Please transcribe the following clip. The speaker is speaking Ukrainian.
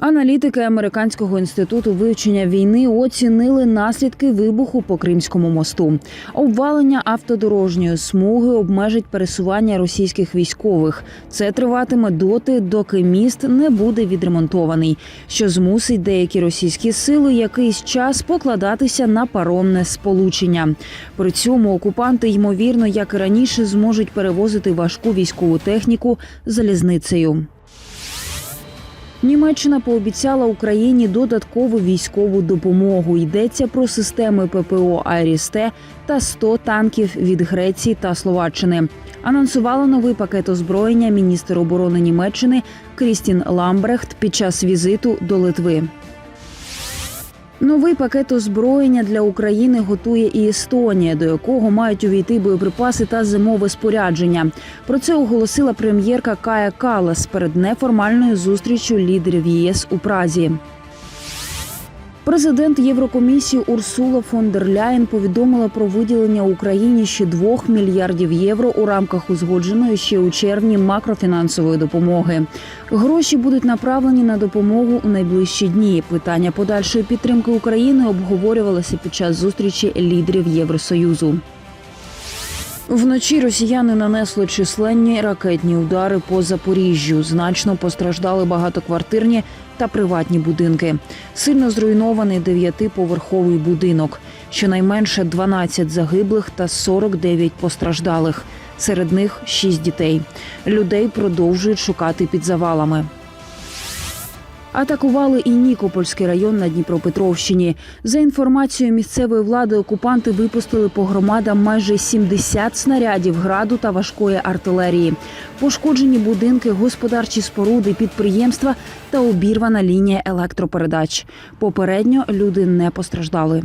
Аналітики американського інституту вивчення війни оцінили наслідки вибуху по Кримському мосту. Обвалення автодорожньої смуги обмежить пересування російських військових. Це триватиме доти, доки міст не буде відремонтований, що змусить деякі російські сили якийсь час покладатися на паромне сполучення. При цьому окупанти ймовірно, як і раніше, зможуть перевозити важку військову техніку залізницею. Німеччина пообіцяла Україні додаткову військову допомогу. Йдеться про системи ППО Айрісте та 100 танків від Греції та Словаччини. Анонсувала новий пакет озброєння міністр оборони Німеччини Крістін Ламбрехт під час візиту до Литви. Новий пакет озброєння для України готує і Естонія, до якого мають увійти боєприпаси та зимове спорядження. Про це оголосила прем'єрка Кая Калас перед неформальною зустрічю лідерів ЄС у Празі. Президент Єврокомісії Урсула фон дер Ляєн повідомила про виділення Україні ще 2 мільярдів євро у рамках узгодженої ще у червні макрофінансової допомоги. Гроші будуть направлені на допомогу у найближчі дні. Питання подальшої підтримки України обговорювалося під час зустрічі лідерів Євросоюзу. Вночі росіяни нанесли численні ракетні удари по Запоріжжю. Значно постраждали багатоквартирні та приватні будинки. Сильно зруйнований дев'ятиповерховий будинок. Щонайменше 12 загиблих та 49 постраждалих. Серед них 6 дітей. Людей продовжують шукати під завалами. Атакували і Нікопольський район на Дніпропетровщині. За інформацією місцевої влади, окупанти випустили по громадам майже 70 снарядів граду та важкої артилерії. Пошкоджені будинки, господарчі споруди, підприємства та обірвана лінія електропередач. Попередньо люди не постраждали.